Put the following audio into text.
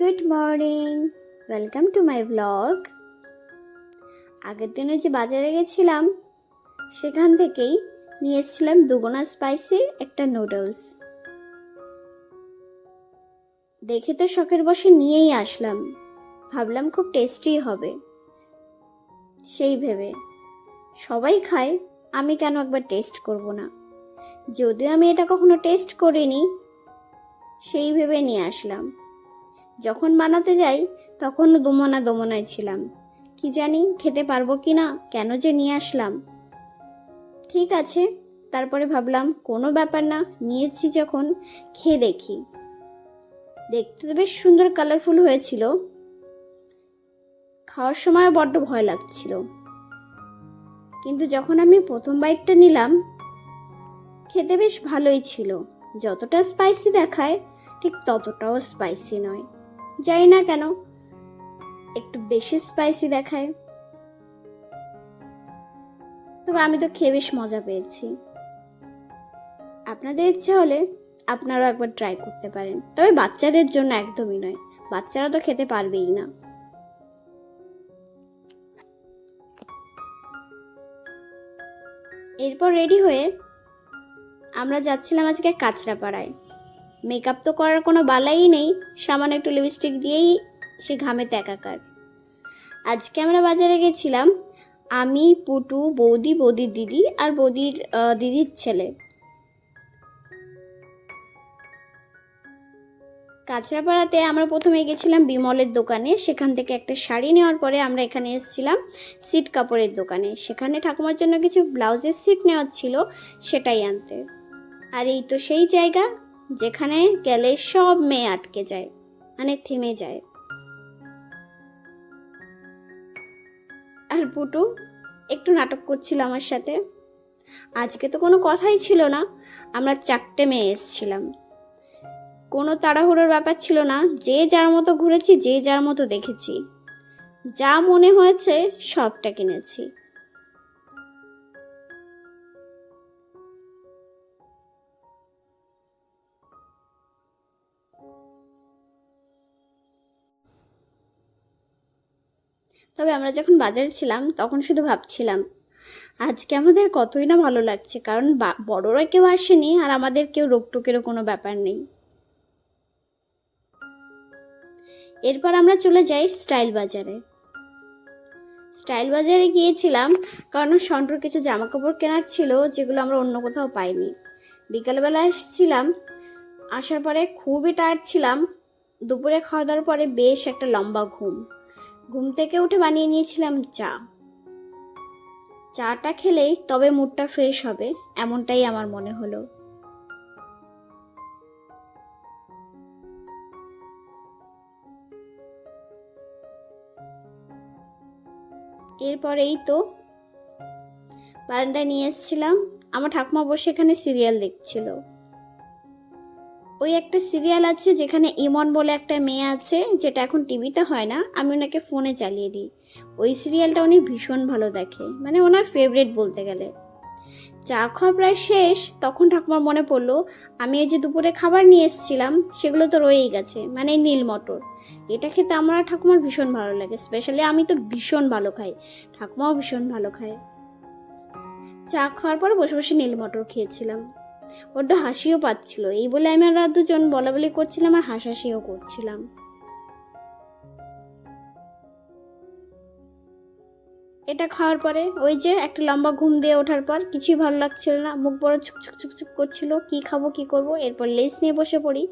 Good morning welcome to my blog আগের দিনে যে বাজারে গেছিলাম, সেখান থেকেই নিয়ে এসেছিলাম দুগুনা স্পাইসি একটা নুডলস দেখে তো শখের বসে নিয়েই আসলাম। ভাবলাম খুব টেস্টি হবে। সেই ভেবে সবাই খায়, আমি কেন একবার টেস্ট করব না? যদিও আমি এটা কখনো টেস্ট করিনি, সেই ভেবে নিয়ে আসলাম। যখন বানাতে যাই, তখন দোমনা দোমনায় ছিলাম। কি জানি খেতে পারব কি না, কেন যে নিয়ে আসলাম। ঠিক আছে, তারপরে ভাবলাম কোনো ব্যাপার না নিয়েছি যখন, খেয়ে দেখি। দেখতে তো বেশ সুন্দর কালারফুল হয়েছিল। খাওয়ার সময় বড্ড ভয় লাগছিল। কিন্তু যখন আমি প্রথম বাইটটা নিলাম, খেতে বেশ ভালোই ছিল। যতটা স্পাইসি দেখায়, ঠিক ততটাও স্পাইসি নয়। জানি না কেন, একটু বেশি স্পাইসি দেখায়। তবে আমি তো খেয়ে বেশ মজা পেয়েছি। আপনাদের ইচ্ছে হলে আপনারাও একবার ট্রাই করতে পারেন। তবে বাচ্চাদের জন্য একদমই নয়, বাচ্চারা তো খেতে পারবেই না। এরপর রেডি হয়ে আমরা যাচ্ছিলাম আজকে কাঁচরাপাড়ায়। মেকআপ তো করার কোনো বালাই নেই, সামান্য একটু লিপস্টিক দিয়েই সে ঘামে একাকার। আজকে আমরা বাজারে গেছিলাম, আমি, পুটু, বৌদি, বৌদির দিদি আর বৌদির দিদির ছেলে। কাঁচরাপাড়াতে আমরা প্রথমে গেছিলাম বিমলের দোকানে, সেখান থেকে একটা শাড়ি নেওয়ার পরে আমরা এখানে এসেছিলাম সিট কাপড়ের দোকানে। সেখানে ঠাকুমার জন্য কিছু ব্লাউজের সিট নেওয়ার ছিল, সেটাই আনতে। আর এই তো সেই জায়গা যেখানে গেলে সব মেয়ে আটকে যায় মানে থেমে যায়। আর পুটু একটু নাটক করছিল আমার সাথে। আজকে তো কোনো কথাই ছিল না, আমরা চারটে মেয়ে এসছিলাম। কোনো তাড়াহুড়োর ব্যাপার ছিল না, যে যার মতো ঘুরেছি, যে যার মতো দেখেছি। যা মনে হয়েছে সবটা কিনেছি। তবে আমরা যখন বাজারে ছিলাম, তখন শুধু ভাবছিলাম, আজকে আমাদের কতই না ভালো লাগছে, কারণ বড়রা কেউ আসেনি আর আমাদের কেউ রোগটোকেরও কোনো ব্যাপার নেই। এরপর আমরা চলে যাই স্টাইল বাজারে। স্টাইল বাজারে গিয়েছিলাম, কারণ সন্টুর কিছু জামা কাপড় কেনার ছিল, যেগুলো আমরা অন্য কোথাও পাইনি। বিকালবেলা এসেছিলাম, আসার পরে খুবই টায়ার্ড ছিলাম, দুপুরে খাওয়া দাওয়ার পরে বেশ একটা লম্বা ঘুম। ঘুম থেকে উঠে বানিয়ে নিয়েছিলাম চা। চাটা খেলেই তবে মুডটা ফ্রেশ হবে, এমনটাই আমার মনে হলো। এরপরেই তো বারান্দায় নিয়ে এসেছিলাম, আমার ঠাকুমা বসে এখানে সিরিয়াল দেখছিল। ওই একটা সিরিয়াল আছে যেখানে ইমন বলে একটা মেয়ে আছে, যেটা এখন টিভিতে হয় না, আমি ওনাকে ফোনে চালিয়ে দিই। ওই সিরিয়ালটা উনি ভীষণ ভালো দেখে মানে ওনার ফেভারিট বলতে গেলে। চা খাওয়া প্রায় শেষ, তখন ঠাকুমার মনে পড়ল, আমি এই যে দুপুরে খাবার নিয়ে এসেছিলাম, সেগুলো তো রয়েই গেছে মানে নীল মটর। এটা খেতে আমার ঠাকুমার ভীষণ ভালো লাগে স্পেশালি আমি তো ভীষণ ভালো খাই, ঠাকুমাও ভীষণ ভালো খায়। চা খাওয়ার পর বসে বসে নীল মটর খেয়েছিলাম। বড্ড হাসিও পাচ্ছিল। এই বলে আমি আর দুজন বলা বলি করছিলাম আর হাসাহাসিও করছিলাম। এটা খাওয়ার পরে ওই যে একটা লম্বা ঘুম দিয়ে ওঠার পর কিছুই ভালো লাগছিল না। মুখ বড় ছুক ছুক ছুক ছুক করছিল। কি খাব, কি করব? এরপর লেস নিয়ে বসে পড়ি।